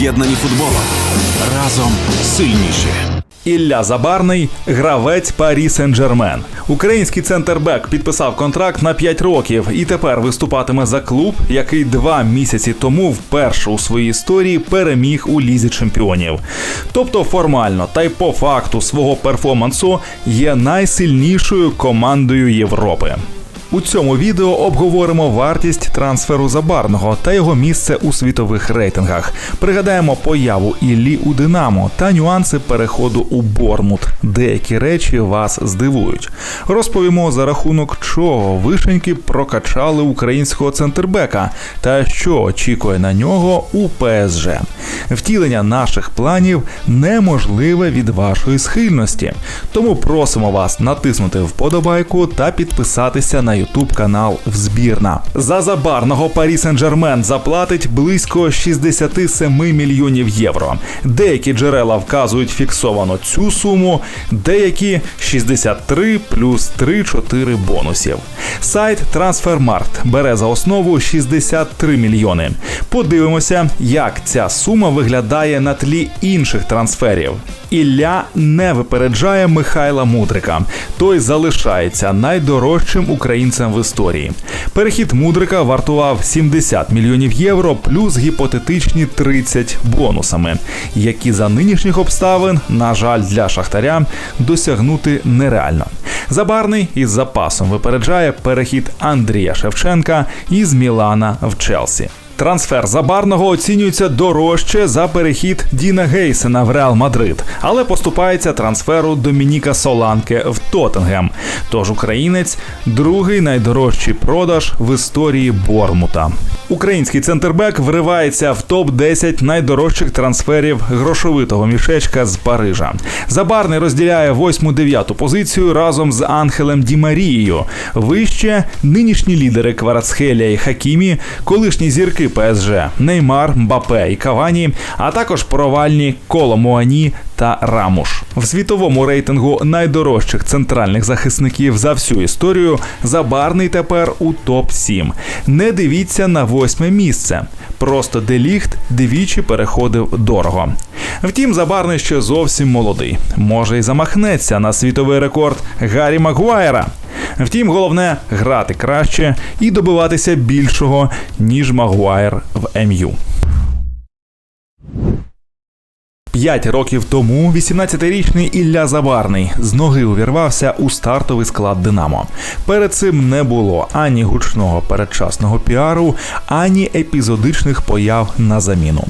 об'єднані футболом. Разом сильніші. Ілля Забарний, гравець Парі Сен-Жермен. Український центрбек підписав контракт на 5 років і тепер виступатиме за клуб, який два місяці тому вперше у своїй історії переміг у лізі чемпіонів. Тобто формально та й по факту свого перформансу є найсильнішою командою Європи. У цьому відео обговоримо вартість трансферу забарного та його місце у світових рейтингах. Пригадаємо появу Іллі у Динамо та нюанси переходу у Бормут. Деякі речі вас здивують. Розповімо за рахунок чого вишеньки прокачали українського центрбека та що очікує на нього у ПСЖ. Втілення наших планів неможливе від вашої схильності. Тому просимо вас натиснути вподобайку та підписатися на YouTube канал Взбірна. За забарного Парі Сен-Жермен заплатить близько 67 мільйонів євро. Деякі джерела вказують фіксовано цю суму, деякі 63 плюс 3-4 бонусів. Сайт Трансфермаркт бере за основу 63 мільйони. Подивимося, як ця сума виглядає на тлі інших трансферів. Ілля не випереджає Михайла Мудрика. Той залишається найдорожчим українцем в історії. Перехід Мудрика вартував 70 мільйонів євро плюс гіпотетичні 30 бонусами, які за нинішніх обставин, на жаль, для шахтаря досягнути нереально. Забарний із запасом випереджає перехід Андрія Шевченка із Мілана в Челсі. Трансфер забарного оцінюється дорожче за перехід Діна Гейсена в Реал Мадрид, але поступається трансферу Домініка Соланке в Тоттенгем. Тож українець другий найдорожчий продаж в історії Бормута. Український центрбек вривається в топ 10 найдорожчих трансферів грошовитого мішечка з Парижа. Забарний розділяє 8-9 позицію разом з Анхелем Ді Марією. Вище нинішні лідери Кварацхеля і Хакімі, колишні зірки ПСЖ Неймар, Мбапе і Кавані, а також провальні Коло Муані та Рамуш. В світовому рейтингу найдорожчих центральних захисників за всю історію Забарний тепер у топ 7 Не дивіться на восьме місце. Просто Деліхт двічі переходив дорого. Втім, Забарний ще зовсім молодий. Може й замахнеться на світовий рекорд Гаррі Магуайра. Втім, головне грати краще і добиватися більшого, ніж Магуайр в МЮ. П'ять років тому 18-річний Ілля Забарний з ноги увірвався у стартовий склад Динамо. Перед цим не було ані гучного передчасного піару, ані епізодичних появ на заміну.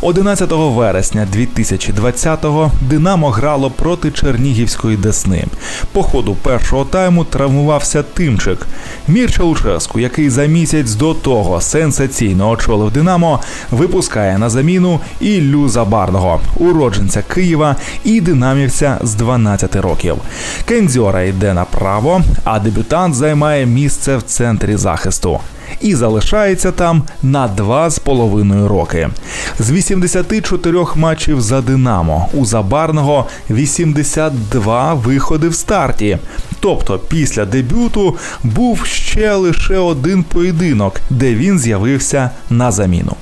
11 вересня 2020-го Динамо грало проти Чернігівської Десни. По ходу першого тайму травмувався Тимчик. Мірча Луческу, який за місяць до того сенсаційно очолив Динамо, випускає на заміну Іллю Забарного уродженця Києва і динамівця з 12 років. Кендзьора йде направо, а дебютант займає місце в центрі захисту. І залишається там на два з половиною роки. З 84 матчів за Динамо у Забарного 82 виходи в старті. Тобто після дебюту був ще лише один поєдинок, де він з'явився на заміну.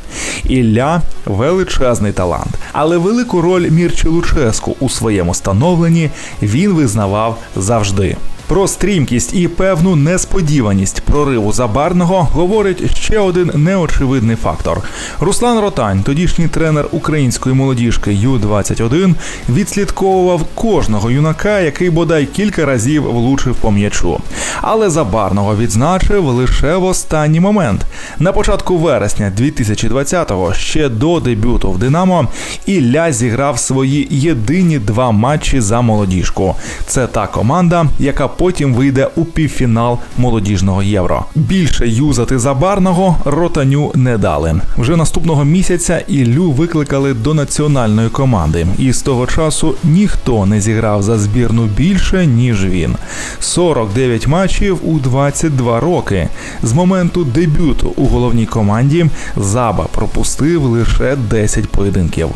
Ілля величезний талант, але велику роль Мірчі Луческу у своєму становленні він визнавав завжди. Про стрімкість і певну несподіваність прориву забарного говорить ще один неочевидний фактор. Руслан Ротань, тодішній тренер української молодіжки Ю-21, відслідковував кожного юнака, який бодай кілька разів влучив по м'ячу. Але забарного відзначив лише в останній момент. На початку вересня 2020-го, ще до дебюту в Динамо, Ілля зіграв свої єдині два матчі за молодіжку. Це та команда, яка потім вийде у півфінал молодіжного євро. Більше юзати забарного ротаню не дали. Вже наступного місяця Іллю викликали до національної команди, і з того часу ніхто не зіграв за збірну більше ніж він. 49 матчів у 22 роки. З моменту дебюту у головній команді Заба пропустив лише 10 поєдинків.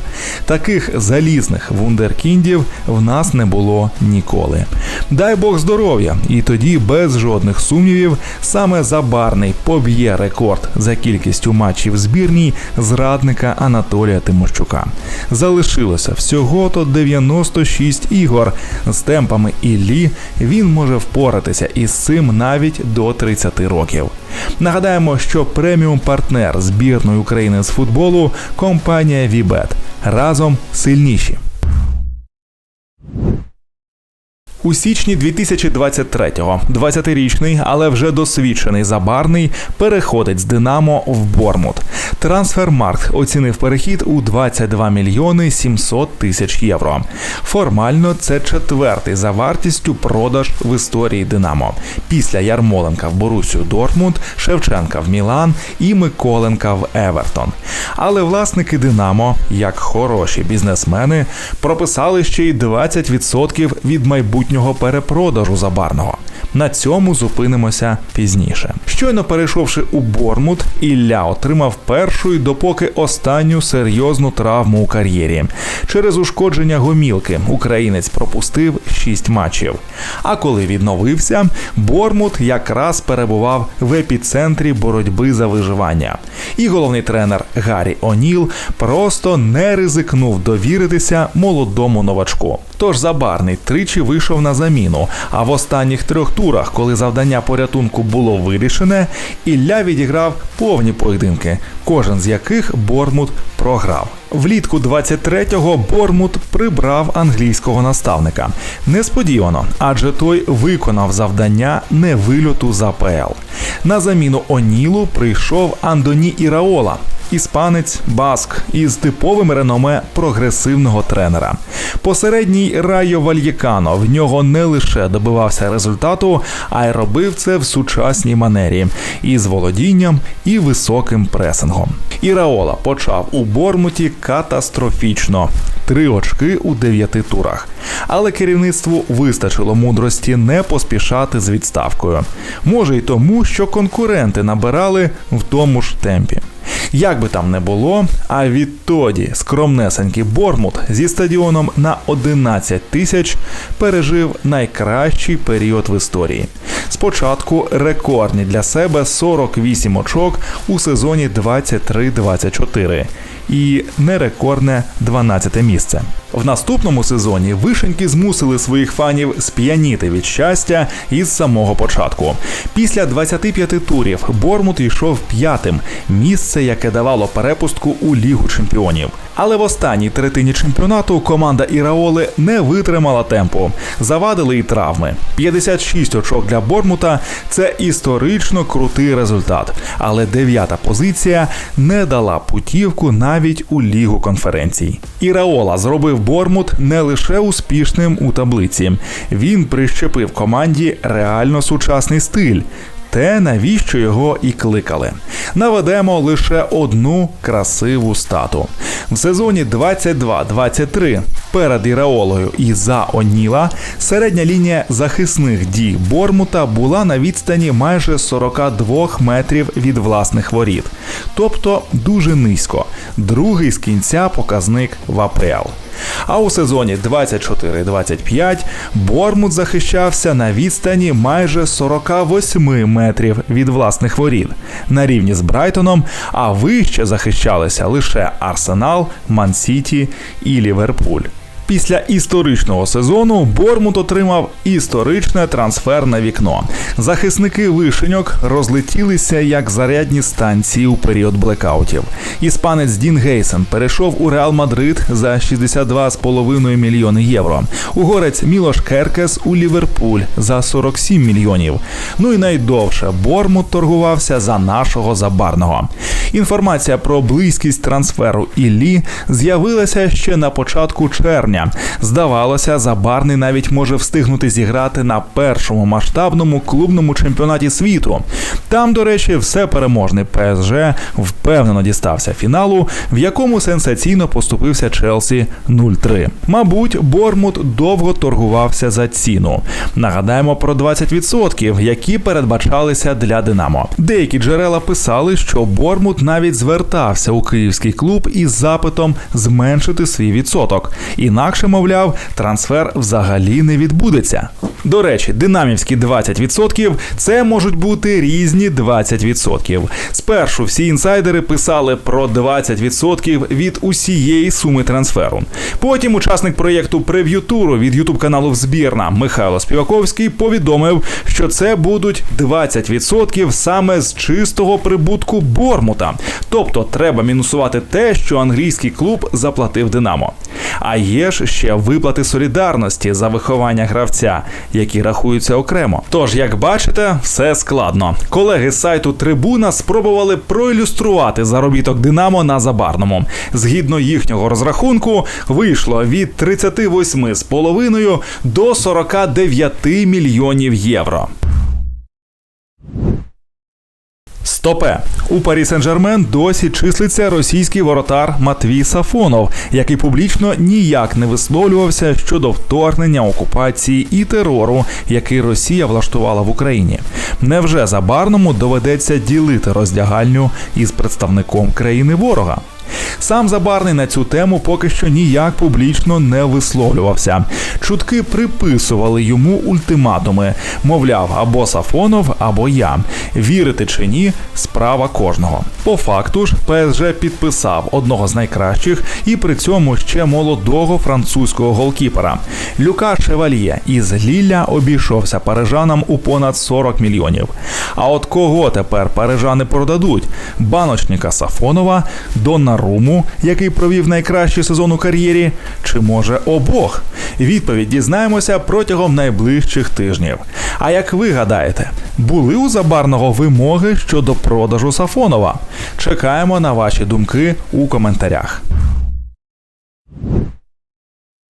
Таких залізних вундеркіндів в нас не було ніколи. Дай Бог здоров'я здоров'я, і тоді без жодних сумнівів саме Забарний поб'є рекорд за кількістю матчів збірній зрадника Анатолія Тимощука. Залишилося всього то 96 ігор. З темпами Іллі він може впоратися із цим навіть до 30 років. Нагадаємо, що преміум партнер збірної України з футболу компанія Вібет разом сильніші. У січні 2023-го 20-річний, але вже досвідчений забарний переходить з Динамо в Бормут. Трансфермаркт оцінив перехід у 22 мільйони 700 тисяч євро. Формально це четвертий за вартістю продаж в історії Динамо. Після Ярмоленка в Борусю Дортмунд, Шевченка в Мілан і Миколенка в Евертон. Але власники Динамо, як хороші бізнесмени, прописали ще й 20% від майбутнього перепродажу забарного. На цьому зупинимося пізніше. Щойно перейшовши у Бормут, Ілля отримав першу і допоки останню серйозну травму у кар'єрі. Через ушкодження гомілки українець пропустив 6 матчів. А коли відновився, Бормут якраз перебував в епіцентрі боротьби за виживання. І головний тренер Гаррі Оніл просто не ризикнув довіритися молодому новачку. Тож забарний тричі вийшов на заміну. А в останніх трьох турах, коли завдання порятунку було вирішене, Ілля відіграв повні поєдинки, кожен з яких Бормут програв. Влітку 23-го Бормут прибрав англійського наставника. Несподівано, адже той виконав завдання невильоту з АПЛ. На заміну Онілу прийшов Андоні Іраола. Іспанець Баск із типовим реноме прогресивного тренера. Посередній Райо Вальєкано в нього не лише добивався результату, а й робив це в сучасній манері із володінням і високим пресингом. Іраола почав у Бормуті катастрофічно. Три очки у дев'яти турах. Але керівництву вистачило мудрості не поспішати з відставкою. Може й тому, що конкуренти набирали в тому ж темпі. Як би там не було, а відтоді скромнесенький Бормут зі стадіоном на 11 тисяч пережив найкращий період в історії. Спочатку рекордні для себе 48 очок у сезоні 23-24 і нерекордне 12 місце. В наступному сезоні вишеньки змусили своїх фанів сп'яніти від щастя із самого початку. Після 25 турів Бормут йшов п'ятим місце, яке давало перепустку у Лігу чемпіонів. Але в останній третині чемпіонату команда Іраоли не витримала темпу. Завадили і травми. 56 очок для Бормута це історично крутий результат. Але дев'ята позиція не дала путівку навіть у Лігу конференцій. Іраола зробив Бормут не лише успішним у таблиці. Він прищепив команді реально сучасний стиль. Те, навіщо його і кликали. Наведемо лише одну красиву стату. В сезоні 22-23 перед Іраолою і за Оніла середня лінія захисних дій Бормута була на відстані майже 42 метрів від власних воріт, тобто дуже низько. Другий з кінця показник в АПЛ. А у сезоні 24-25 Бормут захищався на відстані майже 48 метрів від власних воріт на рівні з Брайтоном, а вище захищалися лише Арсенал, Ман-Сіті і Ліверпуль. Після історичного сезону Бормут отримав історичне трансферне вікно. Захисники вишеньок розлетілися як зарядні станції у період блекаутів. Іспанець Дін Гейсен перейшов у Реал Мадрид за 62,5 мільйони євро. Угорець Мілош Керкес у Ліверпуль за 47 мільйонів. Ну і найдовше Бормут торгувався за нашого забарного. Інформація про близькість трансферу Іллі з'явилася ще на початку червня. Здавалося, Забарний навіть може встигнути зіграти на першому масштабному клубному чемпіонаті світу. Там, до речі, все переможний ПСЖ впевнено дістався фіналу, в якому сенсаційно поступився Челсі 0-3. Мабуть, Бормут довго торгувався за ціну. Нагадаємо про 20%, які передбачалися для Динамо. Деякі джерела писали, що Бормут Франкфурт навіть звертався у київський клуб із запитом зменшити свій відсоток. Інакше, мовляв, трансфер взагалі не відбудеться. До речі, динамівські 20% – це можуть бути різні 20%. Спершу всі інсайдери писали про 20% від усієї суми трансферу. Потім учасник проєкту прев'ю туру від ютуб каналу Взбірна Михайло Співаковський повідомив, що це будуть 20% саме з чистого прибутку Бормута. Тобто треба мінусувати те, що англійський клуб заплатив Динамо. А є ж ще виплати солідарності за виховання гравця, які рахуються окремо. Тож, як бачите, все складно. Колеги з сайту Трибуна спробували проілюструвати заробіток Динамо на забарному. Згідно їхнього розрахунку, вийшло від 38,5 до 49 мільйонів євро. Стопе у Парі Сен-Жермен досі числиться російський воротар Матвій Сафонов, який публічно ніяк не висловлювався щодо вторгнення, окупації і терору, який Росія влаштувала в Україні. Невже забарному доведеться ділити роздягальню із представником країни ворога? Сам Забарний на цю тему поки що ніяк публічно не висловлювався. Чутки приписували йому ультиматуми, мовляв, або Сафонов, або я. Вірити чи ні, справа кожного. По факту ж, ПСЖ підписав одного з найкращих і при цьому ще молодого французького голкіпера. Люка Шевальє із Лілля обійшовся парижанам у понад 40 мільйонів. А от кого тепер парижани продадуть? Баночника Сафонова, Доннаруму, який провів найкращий сезон у кар'єрі, чи може обох? Відповідь дізнаємося протягом найближчих тижнів. А як ви гадаєте, були у забарного вимоги щодо продажу Сафонова? Чекаємо на ваші думки у коментарях.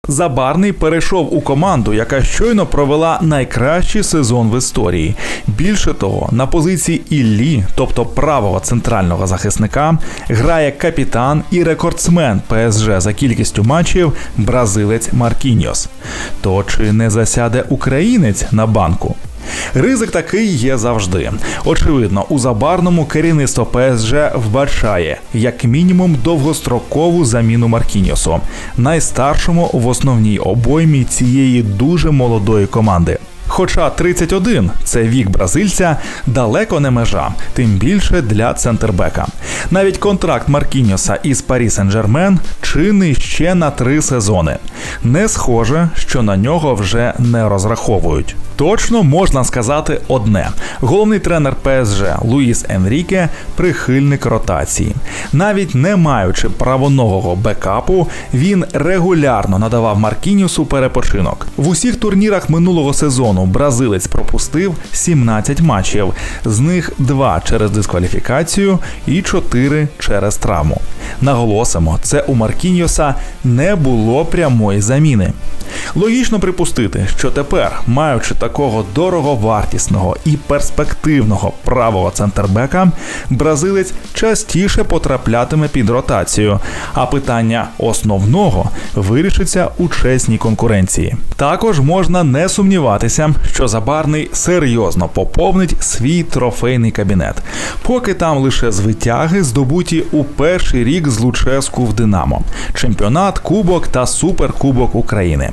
Забарний перейшов у команду, яка щойно провела найкращий сезон в історії. Більше того, на позиції Іллі, тобто правого центрального захисника, грає капітан і рекордсмен ПСЖ за кількістю матчів бразилець Маркіньос. То чи не засяде українець на банку? Ризик такий є завжди. Очевидно, у забарному керівництво ПСЖ вбачає як мінімум довгострокову заміну Маркіньосу, найстаршому в основній обоймі цієї дуже молодої команди. Хоча 31 – це вік бразильця, далеко не межа, тим більше для центрбека. Навіть контракт Маркіньоса із Парі Сен-Жермен чинний ще на три сезони. Не схоже, що на нього вже не розраховують. Точно можна сказати одне: головний тренер ПСЖ Луїс Енріке прихильник ротації. Навіть не маючи правоногого бекапу, він регулярно надавав Маркініусу перепочинок. В усіх турнірах минулого сезону бразилець пропустив 17 матчів, з них 2 через дискваліфікацію і 4 через травму. Наголосимо, це у Маркіньоса не було прямої заміни. Логічно припустити, що тепер, маючи такого дороговартісного і перспективного правого центрбека, бразилець частіше потраплятиме під ротацію, а питання основного вирішиться у чесній конкуренції. Також можна не сумніватися, що Забарний серйозно поповнить свій трофейний кабінет, поки там лише звитяги здобуті у перший рік з Луческу в Динамо, чемпіонат, кубок та суперкубок України.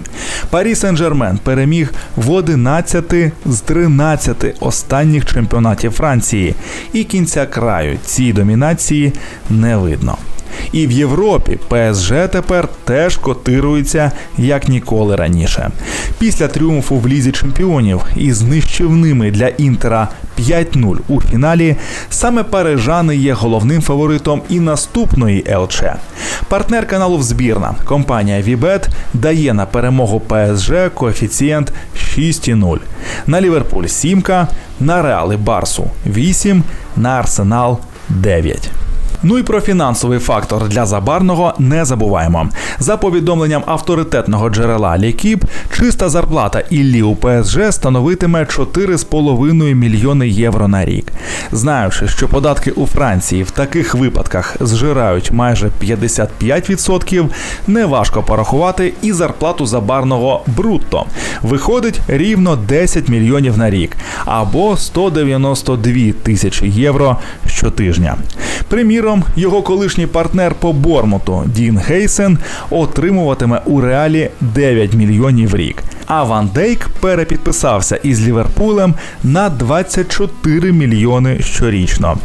Парі Сен-Жермен переміг в 11 з 13 останніх чемпіонатів Франції, і кінця краю цій домінації не видно. І в Європі ПСЖ тепер теж котирується як ніколи раніше. Після тріумфу в лізі чемпіонів із нищівними для інтера 5-0 у фіналі, саме парижани є головним фаворитом і наступної ЛЧ. Партнер каналу Взбірна, компанія Вібет, дає на перемогу ПСЖ коефіцієнт 6,0. На Ліверпуль 7, на Реал і Барсу 8, на Арсенал 9. Ну і про фінансовий фактор для забарного не забуваємо. За повідомленням авторитетного джерела Лікіп, чиста зарплата Іллі у ПСЖ становитиме 4,5 мільйони євро на рік. Знаючи, що податки у Франції в таких випадках зжирають майже 55%, неважко порахувати і зарплату забарного брутто. Виходить рівно 10 мільйонів на рік або 192 тисячі євро щотижня. Приміром, його колишній партнер по Бормуту Дін Гейсен отримуватиме у реалі 9 мільйонів в рік. А Ван Дейк перепідписався із Ліверпулем на 24 мільйони щорічно.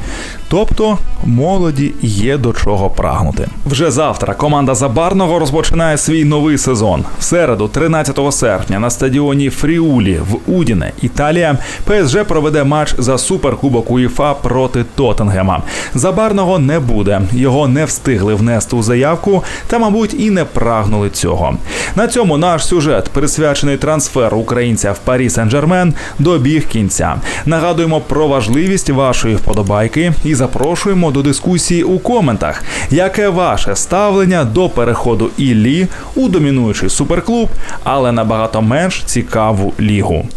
Тобто молоді є до чого прагнути. Вже завтра команда Забарного розпочинає свій новий сезон. В середу, 13 серпня, на стадіоні Фріулі в Удіне, Італія, ПСЖ проведе матч за суперкубок УЄФА проти Тоттенгема. Забарного не буде. Його не встигли внести у заявку та, мабуть, і не прагнули цього. На цьому наш сюжет, присвячений трансферу українця в Парі Сен-Жермен, добіг кінця. Нагадуємо про важливість вашої вподобайки і запрошуємо до дискусії у коментах. Яке ваше ставлення до переходу Іллі у домінуючий суперклуб, але набагато менш цікаву лігу?